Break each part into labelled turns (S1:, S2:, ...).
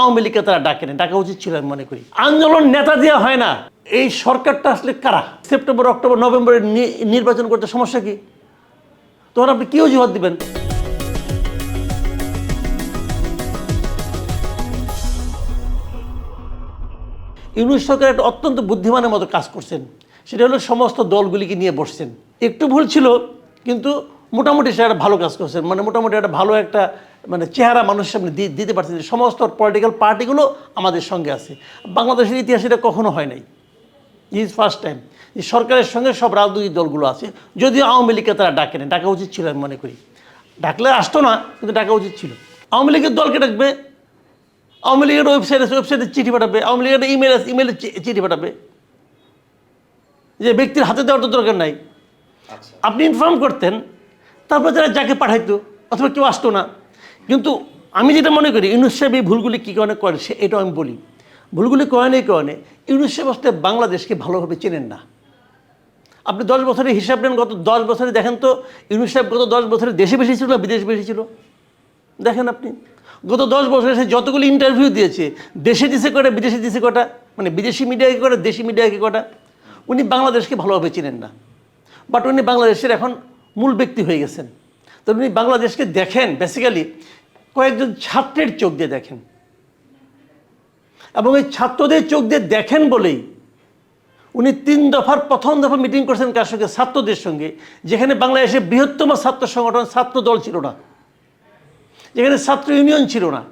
S1: আওয়ামী লীগকে তারা ডাকে না ডাকা উচিত ছিল আমি মনে করি। আন্দোলন নেতা দেওয়া হয় না। এই সরকারটা আসলে কারা? সেপ্টেম্বর, অক্টোবর, নভেম্বরে নির্বাচন করতে সমস্যা কি? তখন আপনি কি অজুহাত দিবেন? ইউনুস সরকার একটা অত্যন্ত বুদ্ধিমানের মতো কাজ করছেন। সেটা হলো সমস্ত দলগুলিকে নিয়ে বসছেন। একটু ভুল ছিল, কিন্তু মোটামুটি সে একটা ভালো কাজ করছেন মানে মোটামুটি একটা ভালো একটা মানে চেহারা মানুষের সামনে দিতে পারছেন যে সমস্ত পলিটিক্যাল পার্টিগুলো আমাদের সঙ্গে আছে। বাংলাদেশের ইতিহাসে এটা কখনো হয় নাই। ইজ ফার্স্ট টাইম যে সরকারের সঙ্গে সব রাজনৈতিক দলগুলো আছে। যদিও আওয়ামী লীগকে তারা ডাকে না ডাকা উচিত ছিল আমি মনে করি। ডাকলে আসতো না কিন্তু ডাকা উচিত ছিল। আওয়ামী লীগের দলকে ডাকবে আওয়ামী লীগের ওয়েবসাইট আছে ওয়েবসাইটে চিঠি পাঠাবে আওয়ামী লীগের ইমেল আছে ইমেলে চিঠি পাঠাবে। যে ব্যক্তির হাতে দেওয়ার তো দরকার নাই। আপনি ইনফর্ম করতেন তারপর যারা যাকে পাঠাইতো, অথবা কেউ আসতো না। কিন্তু আমি যেটা মনে করি ইউনুস সাহেব এই ভুলগুলি কী কারণে করে, সে এটাও আমি বলি। ভুলগুলি করেন এই কারণে ইউনুস সাহেব আসলে বাংলাদেশকে ভালোভাবে চেনেন না। আপনি দশ বছরের হিসাব নেন, গত দশ বছরে দেখেন তো ইউনুস সাহেব গত দশ বছরে দেশে বেশি ছিল না বিদেশে বেশি ছিল? দেখেন আপনি। গত দশ বছরে সে যতগুলি ইন্টারভিউ দিয়েছে, দেশে দিছে কটা বিদেশে দিছে কটা মানে বিদেশি মিডিয়াকে কটা দেশি মিডিয়াকে কটা উনি বাংলাদেশকে ভালোভাবে চেনেন না। বাট উনি বাংলাদেশের এখন মূল ব্যক্তি হয়ে গেছেন। তো উনি বাংলাদেশকে দেখেন বেসিক্যালি কয়েকজন ছাত্রের চোখ দিয়ে দেখেন। এবং এই ছাত্রদের চোখ দিয়ে দেখেন বলেই উনি তিন দফার প্রথম দফা মিটিং করেছেন কার সঙ্গে? ছাত্রদের সঙ্গে, যেখানে বাংলাদেশের বৃহত্তম ছাত্র সংগঠন ছাত্র দল ছিল না। যেখানে ছাত্র ইউনিয়ন ছিল না।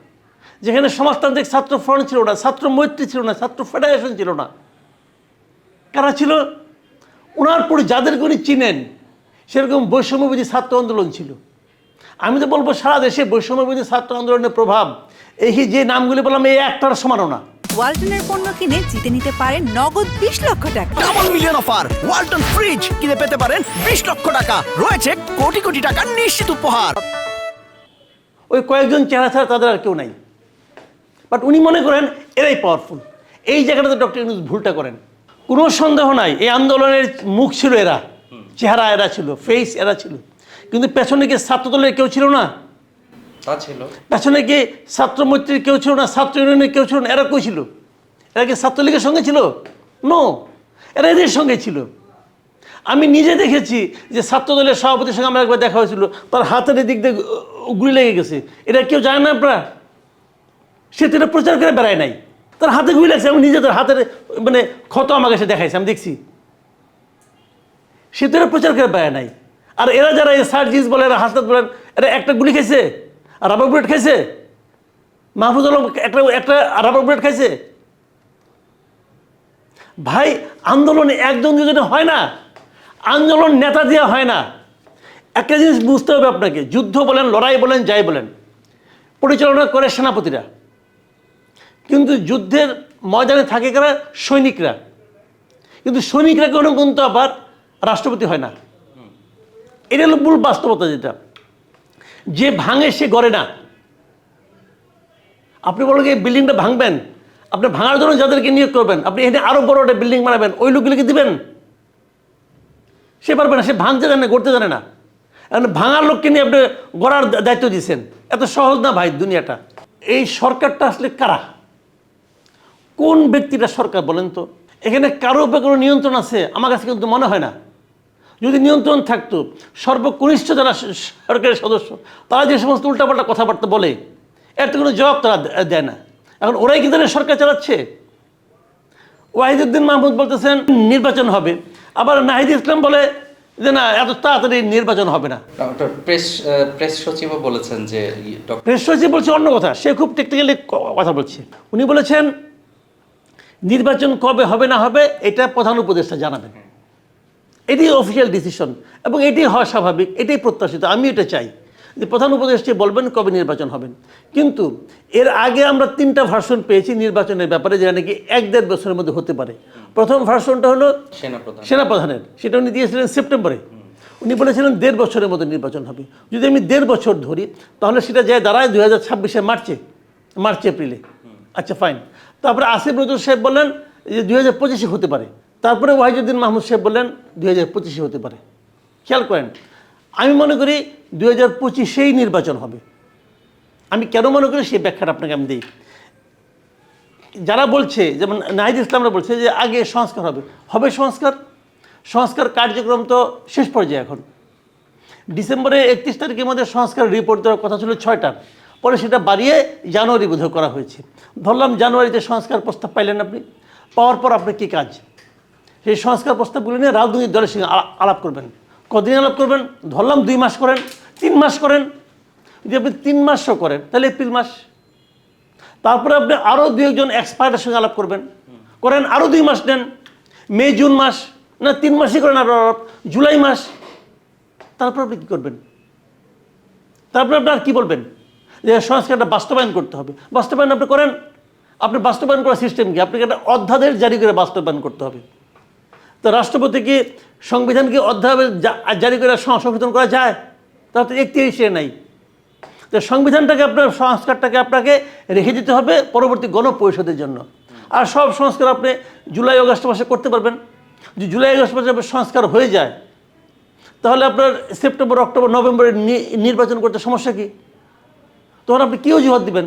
S1: যেখানে সমাজতান্ত্রিক ছাত্র ফ্রন্ট ছিল না, ছাত্র মৈত্রী ছিল না, ছাত্র ফেডারেশন ছিল না। কারা ছিল? ওনার পরে যাদেরকে উনি চিনেন সেরকম বৈষম্যবিধি ছাত্র আন্দোলন ছিল। আমি তো বলব সারা দেশে বৈষম্যবিধি ছাত্র আন্দোলনের প্রভাব। এই যে নামগুলি বললাম এই একটার সমানও না।
S2: ওয়ালটনের পণ্য কিনে জিতে নিতে পারেন নগদ বিশ লক্ষ টাকা।
S3: Double million offer Walton fridge কিনে পেতে পারেন বিশ লক্ষ টাকা। রয়েছে কোটি কোটি টাকার নিশ্চিত উপহার।
S1: ওই কয়েকজন চেহারা ছাড়া তাদের আর কেউ নাই। বাট উনি মনে করেন এরাই পাওয়ারফুল এই জায়গাটাতে ডক্টর ইউনুস ভুলটা করেন। কোনো সন্দেহ নাই এই আন্দোলনের মুখ ছিল এরা। চেহারা এরা ছিল ফেস এরা ছিল। কিন্তু পেছনে গিয়ে ছাত্রদলের কেউ ছিল না।
S4: তা ছিল।
S1: পেছনে গিয়ে ছাত্র মৈত্রীর কেউ ছিল না ছাত্র ইউনিয়নের কেউ ছিল না এরা কই ছিল? এরা কি ছাত্রলীগের সঙ্গে ছিল? নো এরা এদের সঙ্গে ছিল। আমি নিজে দেখেছি যে ছাত্রদলের সভাপতির সঙ্গে আমার একবার দেখা হয়েছিল তার হাতের দিক দিয়ে গুলি লেগে গেছে। এটা কেউ জানে না আপনারা? সে তো এটা প্রচার করে বেড়ায় নাই। তার হাতে গুলি লাগছে আমি নিজে তার হাতের মানে ক্ষত আমাকে সে দেখাইছে আমি দেখছি। সে তো এটা প্রচার করে বেড়ায় নাই। আর এরা যারা এই সার্জিস বলে, এরা হাসনাত বলেন এরা একটা গুলি খাইছে, আর রাবার বুলেট খাইছে। মাহফুজ আলম একটা একটা রাবার বুলেট খাইছে। ভাই, আন্দোলনে একজন দুজনে হয় না। আন্দোলন নেতা দেওয়া হয় না। একটা জিনিস বুঝতে হবে আপনাকে, যুদ্ধ বলেন, লড়াই বলেন, যাই বলেন, পরিচালনা করে সেনাপতিরা। কিন্তু যুদ্ধের ময়দানে থাকে কারা? সৈনিকরা। কিন্তু সৈনিকরা কোনো কিন্তু আবার রাষ্ট্রপতি হয় না। এটা হলো মূল বাস্তবতা যেটা। যে ভাঙে সে গড়ে না। আপনি বলেন এই বিল্ডিংটা ভাঙবেন? আপনি ভাঙার জন্য যাদেরকে নিয়োগ করবেন, আপনি এখানে আরও বড় একটা বিল্ডিং বানাবেন, ওই লোকগুলিকে দিবেন? সে পারবে না, সে ভাঙতে জানে গড়তে জানে না। এখন ভাঙার লোককে নিয়ে আপনি গড়ার দায়িত্ব দিয়েছেন এত সহজ না ভাই দুনিয়াটা। এই সরকারটা আসলে কারা? কোন ব্যক্তিটা সরকার বলেন তো? এখানে কারও উপরে কোনো নিয়ন্ত্রণ আছে? আমার কাছে কিন্তু মনে হয় না। যদি নিয়ন্ত্রণ থাকতো সর্বকনিষ্ঠ যারা সরকারের সদস্য তারা যে সমস্ত উল্টাপাল্টা কথাবার্তা বলে এর তো কোনো জবাব তারা দেয় না। এখন ওরাই কি ধরনের সরকার চালাচ্ছে। ওয়াহিদুদ্দিন মাহমুদ বলতেছেন নির্বাচন হবে। আবার নাহিদ ইসলাম বলে যে না এত তাড়াতাড়ি নির্বাচন হবে না।
S4: প্রেস প্রেস সচিবও বলেছেন যে
S1: প্রেস সচিব বলছে অন্য কথা। সে খুব টেকনিক্যালি কথা বলছে। উনি বলেছেন নির্বাচন কবে হবে না হবে এটা প্রধান উপদেষ্টা জানাবেন। এটি অফিসিয়াল ডিসিশন এবং এটি হওয়া স্বাভাবিক এটাই প্রত্যাশিত আমি এটা চাই যে প্রধান উপদেষ্টা বলবেন কবে নির্বাচন হবেন। কিন্তু এর আগে আমরা তিনটা ভার্সন পেয়েছি নির্বাচনের ব্যাপারে যেটা নাকি এক দেড় বছরের মধ্যে হতে পারে। প্রথম ভার্সনটা হলো
S4: সেনাপ্রধান।
S1: সেনাপ্রধানের সেটা উনি দিয়েছিলেন সেপ্টেম্বরে। উনি বলেছিলেন দেড় বছরের মধ্যে নির্বাচন হবে। যদি আমি দেড় বছর ধরি তাহলে সেটা যায় দাঁড়ায় দুই হাজার ছাব্বিশে মার্চে মার্চ এপ্রিলে। আচ্ছা ফাইন তারপরে আসিফ নজরুল সাহেব বললেন যে দুই হাজার পঁচিশে হতে পারে। তারপরে ওয়াহিদুদ্দিন মাহমুদ সাহেব বললেন, দুই হাজার পঁচিশে হতে পারে। খেয়াল করেন, আমি মনে করি দুই হাজার পঁচিশেই নির্বাচন হবে। আমি কেন মনে করি, সেই ব্যাখ্যাটা আপনাকে আমি দিই। যারা বলছে, যেমন নাহিদ ইসলামরা বলছে যে আগে সংস্কার হবে। হবে সংস্কার। সংস্কার কার্যক্রম তো শেষ পর্যায়ে এখন। ডিসেম্বরে একত্রিশ তারিখের মধ্যে সংস্কার রিপোর্ট দেওয়ার কথা ছিল ছয়টার পরে সেটা বাড়িয়ে জানুয়ারি বোধহয় করা হয়েছে। ধরলাম জানুয়ারিতে সংস্কার প্রস্তাব পাইলেন আপনি। পাওয়ার পর আপনার কী কাজ? সেই সংস্কার প্রস্তাবগুলো নিয়ে রাজনৈতিক দলের সঙ্গে আলাপ করবেন। কদিন আলাপ করবেন? ধরলাম দুই মাস করেন, তিন মাস করেন। যদি আপনি তিন মাসও করেন, তাহলে এপ্রিল মাস। তারপরে আপনি আরও দুই একজন এক্সপার্টের সঙ্গে আলাপ করবেন। করেন আরও দুই মাস নেন। মে, জুন মাস, না, তিন মাসই করেন আরও আলাপ। জুলাই মাস। তারপর আপনি কী করবেন? তারপরে আপনার কী বলবেন? যে সংস্কারটা বাস্তবায়ন করতে হবে। বাস্তবায়ন আপনি করেন। আপনি বাস্তবায়ন করার সিস্টেম কি? আপনাকে একটা অধ্যাদেশ জারি করে বাস্তবায়ন করতে হবে। তো রাষ্ট্রপতিকে সংবিধানকে অধ্যাদেশ জারি করে সংশোধন করা যায়? তার তো সে নাই। তো সংবিধানটাকে আপনার, সংস্কারটাকে আপনাকে রেখে দিতে হবে পরবর্তী গণপরিষদের জন্য। আর সব সংস্কার আপনি জুলাই আগস্ট মাসে করতে পারবেন। যদি জুলাই আগস্ট মাসে সংস্কার হয়ে যায়, তাহলে আপনার সেপ্টেম্বর, অক্টোবর, নভেম্বরে নির্বাচন করতে সমস্যা কি? তখন আপনি কী অজুহাত দিবেন?